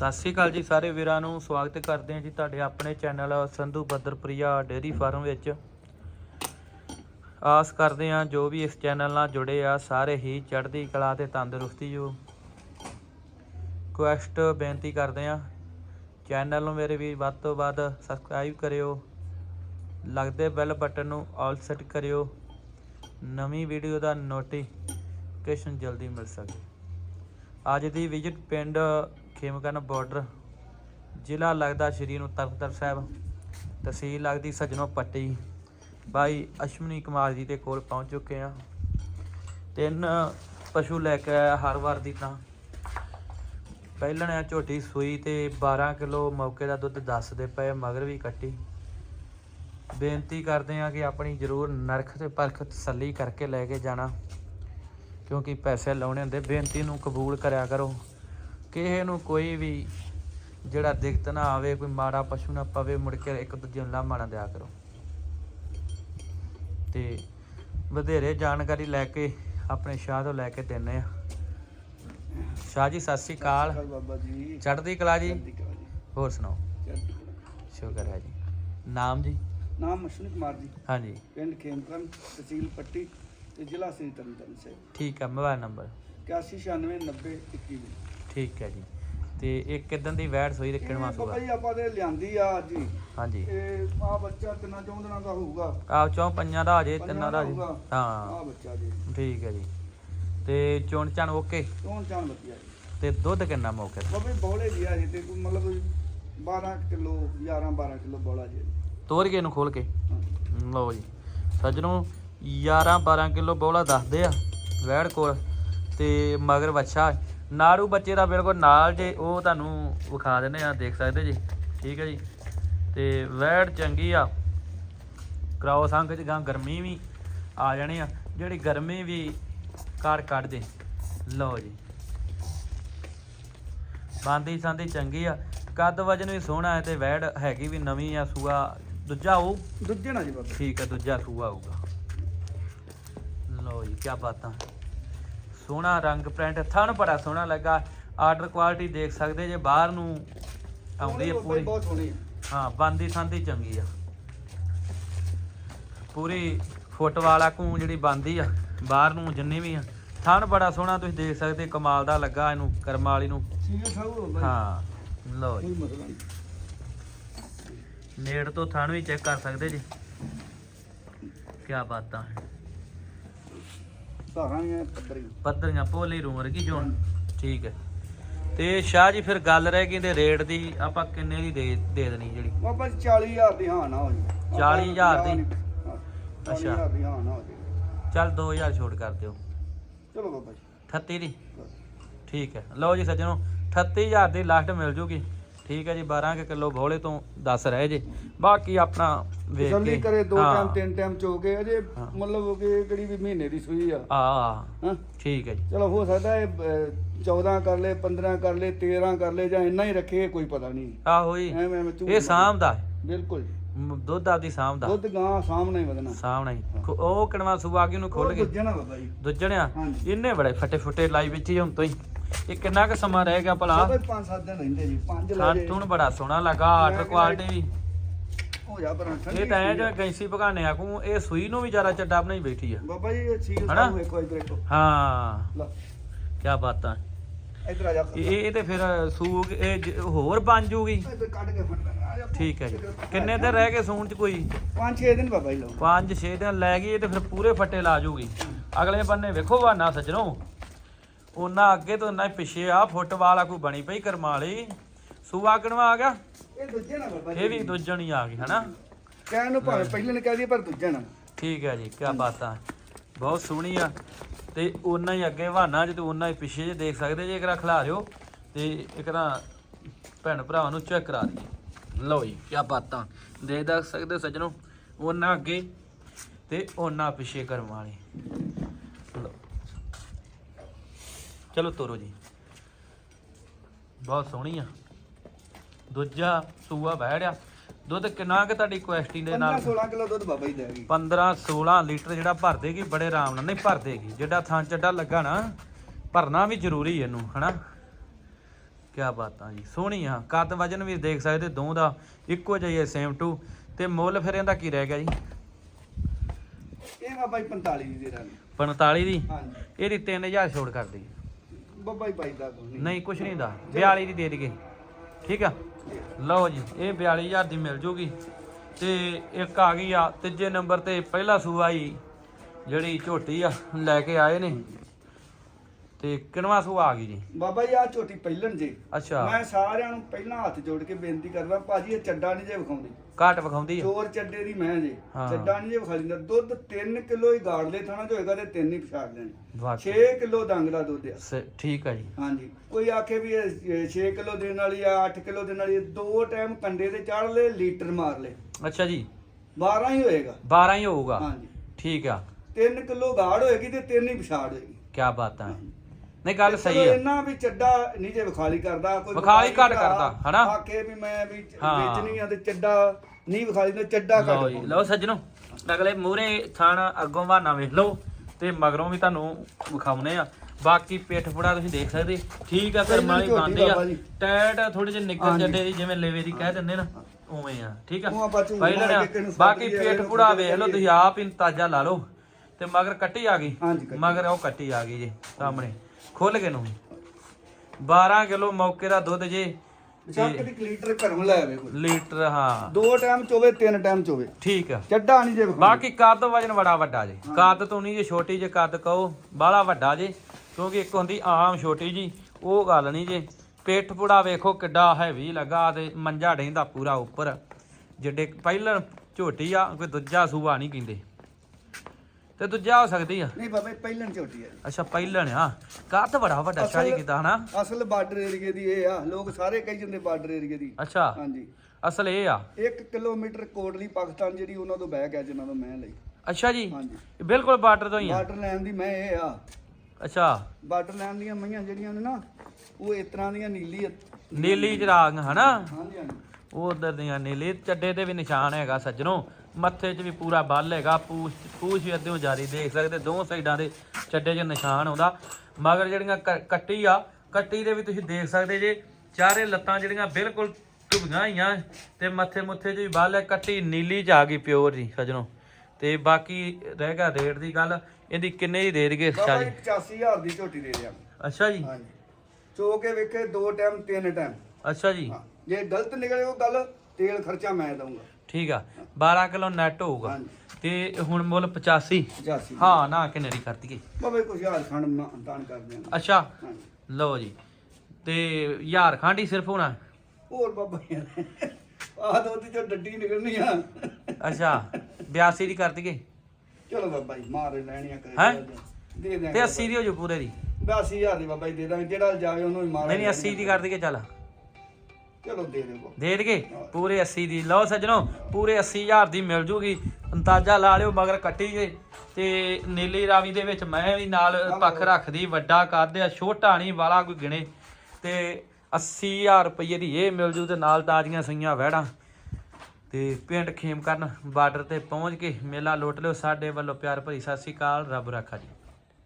ਸਤਿ ਸ਼੍ਰੀ ਅਕਾਲ ਜੀ ਸਾਰੇ ਵੀਰਾਂ ਨੂੰ, ਸਵਾਗਤ ਕਰਦੇ ਹਾਂ ਜੀ ਤੁਹਾਡੇ ਆਪਣੇ channel Sandhu Badarpriya dairy farm ਵਿੱਚ। ਆਸ ਕਰਦੇ ਹਾਂ ਜੋ ਵੀ ਇਸ ਚੈਨਲ ਨਾਲ ਜੁੜੇ ਆ, ਸਾਰੇ ਹੀ ਚੜ੍ਹਦੀ ਕਲਾ ਤੇ ਤੰਦਰੁਸਤੀ ਜੋ ਕੁਐਸਟ ਬੇਨਤੀ ਕਰਦੇ ਹਾਂ। ਚੈਨਲ ਨੂੰ ਮੇਰੇ ਵੀ ਵੱਧ ਤੋਂ ਵੱਧ ਸਬਸਕ੍ਰਾਈਬ ਕਰਿਓ। ਲੱਗਦੇ ਬੈਲ ਬਟਨ ਨੂੰ ਆਲ ਸੈੱਟ ਕਰਿਓ। ਨਵੀਂ ਵੀਡੀਓ ਦਾ ਨੋਟੀਫਿਕੇਸ਼ਨ ਜਲਦੀ ਮਿਲ ਸਕੇ। ਅੱਜ ਦੀ ਵਿਜ਼ਿਟ ਪਿੰਡ ਖੇਮਕਰਨ ਬਾਰਡਰ, ਜ਼ਿਲ੍ਹਾ ਲੱਗਦਾ ਸ਼੍ਰੀ ਨੂੰ ਤਰਨਤਾਰਨ ਸਾਹਿਬ, ਤਹਿਸੀਲ ਲੱਗਦੀ ਸਜਣੋ ਪੱਟੀ। ਬਾਈ ਅਸ਼ਮਨੀ ਕੁਮਾਰ ਜੀ ਦੇ ਕੋਲ ਪਹੁੰਚ ਚੁੱਕੇ ਆ ਤਿੰਨ ਪਸ਼ੂ ਲੈ ਕੇ ਆਇਆ ਹਰ ਵਾਰ ਦੀ ਤਾਂ ਪਹਿਲਣ ਆ ਝੋਟੀ ਸੂਈ ਤੇ 12 ਕਿਲੋ ਮੌਕੇ ਦਾ ਦੁੱਧ ਦੱਸਦੇ ਪਏ, ਮਗਰ ਵੀ ਕੱਟੀ। ਬੇਨਤੀ ਕਰਦੇ ਆ ਕਿ ਆਪਣੀ ਜ਼ਰੂਰ ਨਰਖ ਤੇ ਪਰਖ ਤਸੱਲੀ ਕਰਕੇ ਲੈ ਕੇ ਜਾਣਾ, ਕਿਉਂਕਿ ਪੈਸੇ ਲਾਉਣੇ ਹੁੰਦੇ। ਬੇਨਤੀ ਨੂੰ ਕਬੂਲ ਕਰਿਆ ਕਰੋ। ਕਿਸੇ ਨੂੰ ਕੋਈ ਵੀ ਜਿਹੜਾ ਦਿੱਕਤ ਨਾ ਆਵੇ ਕੋਈ ਮਾੜਾ ਪਸ਼ੂ ਨਾ ਪਵੇ ਮੁੜ ਕੇ ਇੱਕ ਦੂਜੇ ਨੂੰ ਲਾਮਾ ਨਾ ਦਿਆ ਕਰੋ। ਤੇ ਵਧੇਰੇ ਜਾਣਕਾਰੀ ਲੈ ਕੇ ਆਪਣੇ ਸ਼ਾਹ ਤੋਂ ਲੈ ਕੇ ਦਿੰਨੇ ਆ। ਸ਼ਾਹ ਜੀ ਸਤਿ ਸ੍ਰੀ ਅਕਾਲ। ਬਾਬਾ ਜੀ। ਚੜ੍ਹਦੀ ਕਲਾ ਜੀ? ਹੋਰ ਸੁਣਾਓ। ਸ਼ੁਕਰ ਹੈ ਜੀ। ਨਾਮ ਜੀ? ਨਾਮ ਅਸ਼ਵਨੀ ਕੁਮਾਰ ਜੀ। ਹਾਂਜੀ। ਪਿੰਡ ਖੇਮਕਰਨ ਤਹਿਸੀਲ ਪੱਟੀ ਤੇ ਜ਼ਿਲ੍ਹਾ ਸ੍ਰੀ ਤਰਨਤਾਰਨ ਸਾਹਿਬ। ਠੀਕ ਹੈ ਮੋਬਾਈਲ ਨੰਬਰ? 81969021 ਠੀਕ ਹੈ ਜੀ। ਤੇ ਇਹ ਕਿਦਾਂ ਦੀ ਵੈਟ ਸੋਈ ਤੇ ਕਿਣਵਾ ਬਾਬਾ ਜੀ ਆਪਾਂ ਤੇ ਲਿਆਂਦੀ ਆ ਅੱਜ ਹੀ। ਹਾਂਜੀ। ਇਹ ਆ ਬੱਚਾ ਤਿੰਨਾਂ ਚੌਂ ਦਿਨਾਂ ਦਾ ਹੋਊਗਾ। ਆਪ ਚੋਂ ਪੰਜਾਂ ਦਾ ਹਜੇ ਤਿੰਨਾਂ ਦਾ ਹਜੇ। ਹਾਂ। ਆ ਬੱਚਾ ਜੀ। ਠੀਕ ਹੈ ਜੀ। ਤੇ ਚੋਣ ਚਾਣ ਓਕੇ? ਚੌਂ ਚਾਂ ਬੱਚਾ ਜੀ। ਤੇ ਦੁੱਧ ਕਿੰਨਾ ਮੌਕੇ ਬਾਬੇ ਬੋਲੇ ਜੀ ਆ ਜੀ ਤੇ ਕੋਈ ਮਤਲਬ 12 ਕਿਲੋ 11 12 ਕਿਲੋ ਬੋਲਾ ਜੀ। ਤੋਰ ਕੇ ਇਹਨੂੰ ਖੋਲ ਕੇ। ਲਓ ਜੀ। ਸੱਜਣੋ 11 12 ਕਿਲੋ ਬੋਲਾ ਦੱਸਦੇ ਆ ਵੈੜ ਕੋਲ। ਤੇ ਮਗਰ ਵੱਛਾ ਨਾੜੂ ਬੱਚੇ ਦਾ ਬਿਲਕੁਲ ਨਾਲ ਜੇ ਉਹ ਤੁਹਾਨੂੰ ਵਿਖਾ ਦਿੰਦੇ ਆ ਦੇਖ ਸਕਦੇ ਜੀ। ਠੀਕ ਹੈ ਜੀ। ਤੇ ਵੈੜ ਚੰਗੀ ਆ। ਕਰਾਓ ਸੰਖ ਚ ਗਾਂ ਗਰਮੀ ਵੀ ਆ ਜਾਣੀ ਆ। ਜਿਹੜੀ ਗਰਮੀ ਵੀ ਕਾੜ ਕੱਢ ਦੇ। ਲਓ ਜੀ। ਬਾਂਦੀ ਸੰਦੀ ਚੰਗੀ ਆ। ਕੱਦ ਵਜਨ ਵੀ ਸੋਹਣਾ ਹੈ ਤੇ ਵੈੜ ਹੈਗੀ ਵੀ ਨਵੀਂ ਆ ਸੂਆ ਦੂਜਾ ਉਹ ਦੂਜੇ ਨਾ ਜੀ ਬਾਬਾ। ਠੀਕ ਹੈ ਦੂਜਾ ਸੂਆ ਆਊਗਾ ਲਓ ਜੀ ਕੀ ਬਾਤਾਂ। ਸੋਹਣਾ ਰੰਗ ਪ੍ਰਿੰਟ ਥਣ ਬੜਾ ਸੋਹਣਾ ਲੱਗਾ। ਆਰਡਰ ਕੁਆਲਿਟੀ ਦੇਖ ਸਕਦੇ ਜੇ ਬਾਹਰ ਨੂੰ ਆਉਂਦੀ ਹੈ ਪੂਰੀ। ਬਹੁਤ ਸੋਹਣੀ ਹੈ। ਹਾਂ ਬੰਦੀ ਸੰਦੀ ਚੰਗੀ ਆ। ਪੂਰੀ ਫੁੱਟ ਵਾਲਾ ਕੂ ਜਿਹੜੀ ਬੰਦੀ ਆ ਬਾਹਰ ਨੂੰ ਜਿੰਨੀ ਵੀ ਆ। ਥਣ ਬੜਾ ਸੋਹਣਾ ਤੁਸੀਂ ਦੇਖ ਸਕਦੇ ਕਮਾਲ ਦਾ ਲੱਗਾ ਇਹਨੂੰ ਕਰਮ ਵਾਲੀ ਨੂੰ। ਹੈ ਹਾਂ ਲਓ ਜੀ। ਨੇੜ ਤੋਂ ਥਣ ਵੀ ਚੈੱਕ ਕਰ ਸਕਦੇ ਜੀ। ਕੀ ਬਾਤਾਂ। ਧਾਰਾਂ ਹੀ ਪੱਤਰੀ ਪੱਧਰੀਆਂ। ਭੋਲੀ ਰੂਮ ਵਰਗੀ ਜੋਣ ਠੀਕ ਹੈ। ਤੇ ਸ਼ਾਹ ਜੀ ਫਿਰ ਗੱਲ ਰਹਿ ਗਈ ਤੇ ਰੇਟ ਦੀ ਆਪਾਂ ਕਿੰਨੇ ਦੀ ਦੇ ਦੇ ਦੇਣੀ ਜਿਹੜੀ? ਬਾਬਾ ਜੀ 40000 ਦੀ ਹਾਂ ਨਾ ਹੋ ਜੀ। 40,000 ਦੀ? ਅੱਛਾ ਅੱਛਾ। 40000 ਦੀ ਹਾਂ ਨਾ ਹੋ ਜੀ। ਚੱਲ 2000 ਛੋਟ ਕਰ ਦਿਓ। ਚਲੋ ਬਾਬਾ ਜੀ। 38 ਦੀ? ਠੀਕ ਹੈ। ਲਓ ਜੀ ਸੱਜਣੋ 38000 ਦੀ ਲਾਸਟ ਮਿਲ ਜੂਗੀ। ਠੀਕ ਹੈ ਜੀ 12 ਕੁ ਕਿਲੋ ਭੋਲੇ ਤੋਂ 10 ਰਹਿ ਜੇ। ਬਾਕੀ ਆਪਣਾ ਵੇਖ ਕੇ ਕਰੇ ਦੋ ਹਾਂ। ਟਾਈਮ ਤਿੰਨ ਟਾਈਮ ਚੋ ਕੇ ਅਜੇ ਹਾਂ। ਮਤਲਬ ਕਿ ਕਿਹੜੀ ਵੀ ਮਹੀਨੇ ਦੀ ਸੂਈ ਆ। ਆ ਹਾਂ? ਠੀਕ ਹੈ ਜੀ। ਚਲੋ ਹੋ ਸਕਦਾ ਇਹ ਅਹ, 14 ਕਰ ਲੇ 15 ਕਰ ਲੇ 13 ਕਰ ਲੇ ਜਾਂ ਇੰਨਾ ਹੀ ਰੱਖੇ ਕੋਈ ਪਤਾ ਨਹੀਂ। ਆਹੋ ਜੀ। ਐਵੇਂ ਐਵੇਂ ਝੂਠ ਇਹ ਸਾਂਭ ਦਾ ਹੈ। ਬਿਲਕੁਲ ਮ- ਦੁੱਧ ਆਪਦੀ ਸਾਂਭ ਦਾ। ਦੁੱਧ ਗਾਂ ਸਾਹਮਣੇ ਵਧਣਾ। ਸਾਹਮਣੇ ਹੀ। ਖੋ- ਉਹ ਕਿਣਵਾ ਸੂਆ ਕੇ ਖੋਲ ਕੇ ਜਣਾ ਬਾਬਾ ਜੀ। ਹਾਂਜੀ। ਇੰਨੇ ਬੜੇ ਫਟੇ ਫੁੱਟੇ ਲਾਈ ਵਿੱਚ ਹੀ ਹੁਣ ਤੋਂ ਹੀ। ਇਹ ਕਿੰਨਾ ਕੁ ਸਮਾਂ ਰਹਿ ਗਿਆ ਭਲਾ? ਬਾਬਾ 5-7 ਦਿਨ ਰਹਿੰਦੇ ਜੀ 5 ਬੜਾ ਸੋਹਣਾ ਲੱਗਾ ਆਰਡਰ ਕੁਆਲਿਟੀ ਵੀ। ਹੋ ਜਾ ਪਰ ਇਹ ਤਾਂ ਐ ਜਿਵੇਂ ਗੈਂਸੀ ਭਗਾਨੇ ਆਕੂ ਇਹ ਸੂਈ ਨੂੰ ਵੀ ਜ਼ਿਆਦਾ ਚੱਡਾ ਬਣਾਈ ਬੈਠੀ ਆ। ਬਾਬਾ ਜੀ ਇਹ ਚੀਜ਼ ਹਨਾ? ਸਾਨੂੰ ਇੱਕ ਵਾਰ ਇਧਰ ਦੇਖੋ ਹਾਂ। ਲਾ ਕੀ ਬਾਤਾਂ ਇਧਰ ਆ ਜਾ। ਇਹ ਇਹ ਤੇ ਫਿਰ ਸੂਕ ਇਹ ਜ- ਹੋਰ ਬਣ ਜੂਗੀ? ਇਧਰ ਕੱਢ ਕੇ ਫੜ ਲੈ ਆ ਜਾ। ਠੀਕ ਹੈ ਜੀ। ਕਿੰਨੇ ਦਿਨ ਰਹਿ ਗਏ ਸੂਣ ਚ ਕੋਈ? 5-6 ਦਿਨ ਬਾਬਾ ਜੀ ਲਓ। 5-6 ਦਿਨ ਲੈ ਗਈ ਤੇ ਫਿਰ ਪੂਰੇ ਫੱਟੇ ਲਾ ਜੂਗੀ। ਅਗਲੇ ਬੰਨੇ ਵੇਖੋ ਬਾਨਾ ਸੱਜਣੋ। ਉਹਨਾਂ ਅੱਗੇ ਤੋਂ ਨਾ ਪਿੱਛੇ ਆ ਫੁੱਟ ਵਾਲਾ ਕੋਈ ਬਣੀ ਪਈ ਕਰਮਾ ਵਾਲੀ ਸੂਆ ਕਿਣਵਾ ਆ ਗਿਆ? ਇਹ ਦੂਜੇ ਨਾ ਬਾਬਾ ਜੀ। ਇਹ ਵੀ ਦੂਜਣ ਹੀ ਆ ਗਈ ਹਨਾ? ਕਹਿਣ ਨੂੰ ਭਾਵੇਂ ਪਹਿਲੇ ਨੇ ਕਹਿ ਦਈਏ ਪਰ ਦੂਜੇ ਨਾ ਠੀਕ ਹੈ ਜੀ ਕੀ ਬਾਤਾਂ ਬਹੁਤ ਸੋਹਣੀ ਆ। ਤੇ ਉਹਨਾਂ ਹੀ ਅੱਗੇ ਬਹਾਨਾ ਜੇ ਤੇ ਉਹਨਾਂ ਹੀ ਪਿੱਛੇ ਜੇ ਦੇਖ ਸਕਦੇ ਜੇ ਇੱਕ ਖਿਲਾ ਰਿਓ ਤੇ ਇੱਕ ਤਾਂ ਭੈਣ ਭਰਾਵਾਂ ਨੂੰ ਚੈੱਕ ਕਰਾ ਦਈਏ। ਲਓ ਜੀ ਕੀ ਬਾਤਾਂ ਦੇ ਦੇਖ ਸਕਦੇ ਸੱਜਣੋ ਉਹਨਾਂ ਅੱਗੇ ਤੇ ਉਹਨਾਂ ਪਿੱਛੇ ਕਰਮ ਵਾਲੀ ਲਓ ਚਲੋ ਤੋਰੋ ਜੀ। ਬਹੁਤ ਸੋਹਣੀ ਆ। ਦੂਜਾ ਸੂਆ ਬਹਿੜਿਆ ਦੁੱਧ ਕਿੰਨਾ ਕਿ ਤੁਹਾਡੀ ਕੁਐਸਟੀ ਦੇ ਨਾਲ? 15-16 ਕਿਲੋ ਦੁੱਧ ਬਾਬਾ ਜੀ ਦੇਗੀ। 15 16 ਲੀਟਰ ਜਿਹੜਾ ਭਰ ਦੇਗੀ ਬੜੇ ਆਰਾਮ ਨਾਲ ਨਹੀਂ ਭਰ ਦੇਗੀ। ਜਿਹੜਾ ਥਾਂ ਚੱਡਾ ਲੱਗਾ ਨਾ ਭਰਨਾ ਵੀ ਜ਼ਰੂਰੀ ਇਹਨੂੰ ਹਨਾ? ਕਿਆ ਬਾਤਾਂ ਜੀ ਸੋਹਣੀ ਆ। ਕੱਦ ਵਜਨ ਵੀ ਦੇਖ ਸਕਦੇ ਦੋ ਦਾ ਇੱਕੋ ਜਿਹਾ ਹੀ ਸੇਮ ਟੂ ਤੇ ਮੁੱਲ ਫਿਰ ਇਹਦਾ ਕੀ ਰਹਿ ਗਿਆ ਜੀ? ਇਹ ਬਾਬਾ ਜੀ 45 ਦੀ ਦੇ ਦਾਂਗੇ। 45 ਦੀ? ਹਾਂਜੀ। ਇਹਦੀ 3000 ਛੋੜ ਕਰ ਦੇ ਬਾਬਾ ਜੀ ਪਾਈਦਾ ਕੋਈ ਨਹੀਂ। ਨਹੀਂ ਕੁਛ ਨਹੀਂ ਦਾ। 42 ਦੀ ਦੇ ਦੇਗੇ ਠੀਕ ਆ? ਲਓ ਜੀ ਇਹ 42000 ਦੀ ਮਿਲ ਜੂਗੀ। ਤੇ ਇੱਕ ਆ ਗਈ ਆ ਤੀਜੇ ਨੰਬਰ ਤੇ ਪਹਿਲਾ ਸੂਆ ਹੀ ਜਿਹੜੀ ਝੋਟੀ ਆ ਲੈ ਕੇ ਆਏ ਨੇ। ਤੇ ਕਿਨਵਾ ਸੂਆ ਆ ਗਈ ਜੀ? ਬਾਬਾ ਜੀ ਆ ਝੋਟੀ ਪਹਿਲਣ ਜੇ। ਅੱਛਾ। ਮੈਂ ਸਾਰਿਆਂ ਨੂੰ ਪਹਿਲਾਂ ਹੱਥ ਜੋੜ ਕੇ ਬੇਨਤੀ ਕਰਦਾ ਭਾਜੀ ਇਹ ਚੱਡਾ ਨਹੀਂ ਜੇ ਵਿਖਾਉਂਦੀ। ਘਾਟ ਵਿਖਾਉਂਦੀ ਆ? ਚੋਰ ਚੱਡੇ ਦੀ ਮੈਂ ਜੇ। ਹਾਂ। ਚੱਡਾ ਨਹੀਂ ਜੇ ਵਿਖਾਲੀ ਦਾ ਦੁੱਧ 3 ਕਿਲੋ ਹੀ ਗਾੜ ਲੈ ਥਾਣਾ ਚ ਹੋਏਗਾ ਤੇ 3 ਹੀ ਪਛਾੜ ਲੈਣੀ। ਵਾਕਈ। 6 ਕਿਲੋ ਡੰਗ ਦਾ ਦੁੱਧ ਆ। ਸ- ਠੀਕ ਆ ਜੀ। ਹਾਂਜੀ। ਕੋਈ ਆਖੇ ਵੀ 6 ਕਿਲੋ ਦੇਣ ਵਾਲੀ ਆ 8 ਕਿਲੋ ਦੇਣ ਵਾਲੀ ਆ, ਦੋ ਟਾਈਮ ਕੰਡੇ ਤੇ ਚੜ ਲੈ ਲੀਟਰ ਮਾਰ ਲੈ ਅੱਛਾ ਜੀ। 12 ਹੀ ਹੋਏਗਾ। 12 ਹੀ ਹੋਊਗਾ। ਹਾਂਜੀ। ਠੀਕ ਆ। 3 ਕਿਲੋ ਗਾੜ ਹੋਏਗੀ ਤੇ 3 ਹੀ ਪਛਾੜ ਹੋਏਗੀ। ਕਿਆ ਬਾਤਾਂ ਨਹੀਂ ਗੱਲ ਸਹੀ ਚਲੋ ਆ ਇਹਨਾਂ ਵੀ ਚੱਡਾ ਨਹੀਂ ਜੇ ਵਿਖਾਲੀ ਕਰਦਾ ਕੋਈ ਵਿਖਾਲੀ ਘੱਟ ਕਰਦਾ, ਹਨਾ? ਆਖੇ ਵੀ ਮੈਂ ਵੀ ਚ- ਹਾਂ। ਵੇਚਣੀ ਆ ਤੇ ਚੱਡਾ ਨਹੀਂ ਵਿਖਾਲੀ ਦਾ ਚੱਡਾ ਘੱਟ ਲਓ ਜੀ ਪਾਉਂਦਾ। ਲਓ ਸੱਜਣੋ ਅਗਲੇ ਮੂਰੇ ਥਾਣ ਅੱਗੋਂ ਬਹਾਨਾ ਵੇਖ ਲਓ ਤੇ ਮਗਰੋਂ ਵੀ ਤੁਹਾਨੂੰ ਵਿਖਾਉਨੇ ਆ ਬਾਕੀ ਪਿੱਠ ਫੁੜਾ ਤੁਸੀਂ ਦੇਖ ਸਕਦੇ ਠੀਕ ਆ ਕਰਮਾਂ ਵਾਲੀ ਝੋਟੀ ਬੰਦੀ ਆ ਬਾਬਾ ਜੀ। ਟੈਟ ਥੋੜੇ ਜਿਹੇ ਨਿਕਲ ਹਾਂਜੀ। ਜੱਡੇ ਦੀ ਜਿਵੇਂ ਲੇਵੇ ਦੀ ਕਹਿ ਦਿੰਦੇ ਨਾ ਉਵੇਂ ਆ ਠੀਕ ਆ ਉਹ ਆਪਾਂ ਝੂਠ ਪਹਿਲਾਂ ਮਾਰ ਕੇ ਕਿਹਨੂੰ ਬਾਕੀ ਸੱਦ ਪਿੱਠ ਲਿਆ, ਫੁੜਾ ਵੇਖ ਲਓ ਤੁਸੀਂ ਆਪ ਹੀ ਤਾਜਾ ਲਾ ਲਓ ਤੇ ਮਗਰ ਕੱਟੀ ਆ ਗਈ ਹਾਂਜੀ, ਕੱਟੀ। ਮਗਰ ਉਹ ਕੱਟੀ ਆ ਗਈ ਜੀ ਸਾਹਮਣੇ ਖੁੱਲ ਕੇ ਨੂੰ। 12 ਕਿਲੋ ਮੌਕੇ ਦਾ ਦੁੱਧ ਜੇ। ਦੀ ਲੀਟਰ ਘਰੋਂ ਲੈ ਆਵੇ ਕੋਈ। ਲੀਟਰ ਹਾਂ। ਦੋ ਟਾਈਮ ਚੋਵੇ ਤਿੰਨ ਟਾਈਮ ਚੋਵੇ ਠੀਕ ਆ। ਚੱਡਾ ਨਹੀਂ ਜੇ ਬਾਕੀ ਕੱਦ ਵਜਨ ਬੜਾ ਵੱਡਾ ਜੇ। ਕੱਦ ਤੋਂ ਨਹੀਂ ਜੇ ਛੋਟੀ ਜੇ ਕੱਦ ਕਹੋ ਬਾਹਲਾ ਵੱਡਾ ਜੇ। ਕਿਉਂਕਿ ਇੱਕ ਹੁੰਦੀ ਆਮ ਛੋਟੀ ਜੀ ਉਹ ਗੱਲ ਨਹੀਂ ਜੇ। ਪਿੱਠ ਪੁੜਾ ਵੇਖੋ ਕਿੱਡਾ ਹੈਵੀ ਲੱਗਾ ਤੇ ਮੰਜਾ ਢੈਂਦਾ ਪੂਰਾ ਉੱਪਰ। ਜਿੱਡੇ ਪਹਿਲਾਂ ਝੋਟੀ ਆ ਕੋਈ ਦੂਜਾ ਸੂਆ ਨਹੀਂ ਕਹਿੰਦੇ ਤੇ ਦੂਜਾ ਹੋ ਸਕਦੀ ਆ? ਨਹੀਂ ਬਾਬਾ ਪਹਿਲਣ ਝੋਟੀ ਆ। ਅੱਛਾ ਪਹਿਲਾਂ ਆ। ਕੱਦ ਬੜਾ ਵੱਡਾ ਸ਼ਾਹੀ ਕੀਤਾ ਹਨਾ? ਅਸਲ ਬਾਰਡਰ ਏਰੀਏ ਦੀ ਇਹ ਆ। ਲੋਕ ਸਾਰੇ ਕਹੀ ਜਾਂਦੇ ਬਾਰਡਰ ਏਰੀਏ ਦੀ। ਅੱਛਾ। ਹਾਂਜੀ। ਅਸਲ ਇਹ ਆ। 1 ਕਿਲੋਮੀਟਰ ਕੋਟਲੀ ਪਾਕਿਸਤਾਨ ਜਿਹੜੀ ਉਹਨਾਂ ਤੋਂ ਬਹਿ ਗਿਆ ਜਿਨ੍ਹਾਂ ਤੋਂ ਮੈਂ ਲਈ। ਅੱਛਾ ਜੀ। ਹਾਂਜੀ। ਬਿਲਕੁਲ ਬਾਰਡਰ ਤੋਂ ਹੀ ਆ। ਬਾਰਡਰ ਲੈਣ ਦੀ ਮੈਂ ਇਹ ਆ। ਅੱਛਾ। ਬਾਰਡਰ ਲੈਣ ਦੀਆਂ ਮਈਆਂ ਜਿਹੜੀਆਂ ਨੇ ਨਾ ਉਹ ਇਸ ਤਰ੍ਹਾਂ ਦੀਆਂ ਨੀਲੀ ਨੀਲੀ ਚਰਾਗ ਹਨਾ? ਹਾਂਜੀ ਹਾਂਜੀ। ਉਹ ਉਧਰ ਦੀਆਂ ਨੀਲੇ ਚੱਡੇ ਤੇ ਵੀ ਨਿਸ਼ਾਨ ਹੈਗਾ ਸੱਜਣੋ। ਮੱਥੇ 'ਚ ਵੀ ਪੂਰਾ ਬੱਲ ਹੈਗਾ ਪੂਛ ਪੂਛ ਵੀ ਅੱਧਿਓਂ ਜਾਰੀ ਦੇਖ ਸਕਦੇ ਦੋ ਸਾਈਡਾਂ ਦੇ ਚੱਡੇ 'ਚ ਨਿਸ਼ਾਨ ਆਉਂਦਾ। ਮਗਰ ਜਿਹੜੀਆਂ ਕੱਟੀ ਆ ਕੱਟੀ ਦੇ ਵੀ ਤੁਸੀਂ ਦੇਖ ਸਕਦੇ ਜੇ ਚਾਰੇ ਲੱਤਾਂ ਜਿਹੜੀਆਂ ਬਿਲਕੁਲ ਧੁਬੀਆਂ ਹੋਈਆਂ ਤੇ ਮੱਥੇ ਮੁੱਥੇ 'ਚ ਵੀ ਬੱਲ ਹੈ ਕੱਟੀ ਨੀਲੀ 'ਚ ਆ ਗਈ ਪਿਓਰ ਜੀ ਸੱਜਣੋ। ਤੇ ਬਾਕੀ ਰਹਿ ਗਿਆ ਰੇਟ ਦੀ ਗੱਲ ਇਹਦੀ ਕਿੰਨੇ ਦੀ ਦੇ ਦੇਗੇ ਬਾਬਾ ਸ਼ਾਹ ਜੀ ਜੀ 85000 ਦੀ ਝੋਟੀ ਦੇ ਦਿਆਂ ਅੱਛਾ ਜੀ। ਹਾਂਜੀ। ਚੋ ਕੇ ਵੇਖੇ ਦੋ ਟਾਈਮ ਤਿੰਨ ਟਾਈਮ। ਅੱਛਾ ਜੀ। ਹਾਂ। ਜੇ ਗਲਤ ਨਿਕਲੇ ਉਹ ਗੱਲ ਤੇਲ ਖਰਚਾ ਮੈਂ ਦਊਂਗਾ। ਠੀਕ ਆ 12 ਕਿਲੋ ਨੈਟ ਹੋਊਗਾ। ਤੇ ਹੁਣ ਮੁੱਲ 85 85 ਹਾਂ ਨਾ ਕਿੰਨੇ ਦੀ ਕਰ ਦਈਏ ਬਾਬਾ ਕੁਝ ਹਾਲ ਖੰਡ ਦਾਨ ਕਰ ਦਿਆਂ ਅੱਛਾ। ਲਓ ਜੀ। ਤੇ ਯਾਰ ਖਾਂਡੀ ਸਿਰਫ ਹੋਣਾ। ਹੋਰ ਬਾਬਾ ਜੀ ਆਹ ਉਹਦੀ ਚੋਂ ਡੱਡੀ ਨਿਕਲਣੀ ਆ। ਅੱਛਾ 82 ਦੀ ਕਰ ਦਈਏ ਚਲੋ ਬਾਬਾ ਜੀ ਮਾਰ ਲੈਣੀਆਂ ਕਰੇ? ਦੇ ਦਿਆਂ ਤੇ 80 ਦੀ ਹੋ ਜੂ ਪੂਰੇ ਦੀ। 82000 ਦੀ ਬਾਬਾ ਜੀ ਦੇ ਦਾਂਗੇ ਜਿਹੜਾ ਜਾਵੇ ਉਹਨੂੰ ਹੀ ਮਾਰ ਨਹੀਂ ਨਹੀਂ 80 ਦੀ ਕਰ। ਦਈਏ ਚੱਲ। ਚਲੋ ਦੇ ਦੇਵੋ ਦੇ ਦੇਗੇ? ਪੂਰੇ 80 ਦੀ। ਲਓ ਸੱਜਣੋ ਪੂਰੇ 80000 ਦੀ ਮਿਲ ਜੂਗੀ। ਅੰਦਾਜ਼ਾ ਲਾ ਲਿਓ ਮਗਰ ਕੱਟੀ ਜੇ। ਤੇ ਨੀਲੀ ਰਾਵੀ ਦੇ ਵਿੱਚ ਮੈਂ ਵੀ ਨਾਲ ਪੱਖ ਰੱਖਦੀ ਵੱਡਾ ਕੱਦ ਆ ਛੋਟਾ ਨਹੀਂ ਵਾਲਾ ਕੋਈ ਗਿਣੇ। ਤੇ 80000 ਰੁਪਏ ਦੀ ਇਹ ਮਿਲ ਜੂ ਤੇ ਨਾਲ ਤਾਜ਼ੀਆਂ ਸਈਆਂ ਵਹਿੜਾਂ। ਤੇ ਪਿੰਡ ਖੇਮ ਕਰਨ ਬਾਰਡਰ ਤੇ ਪਹੁੰਚ ਕੇ ਮੇਲਾ ਲੁੱਟ ਲਿਓ। ਸਾਡੇ ਵੱਲੋਂ ਪਿਆਰ ਭਰੀ ਸਤਿ ਸ੍ਰੀ ਅਕਾਲ। ਰੱਬ ਰਾਖਾ ਜੀ।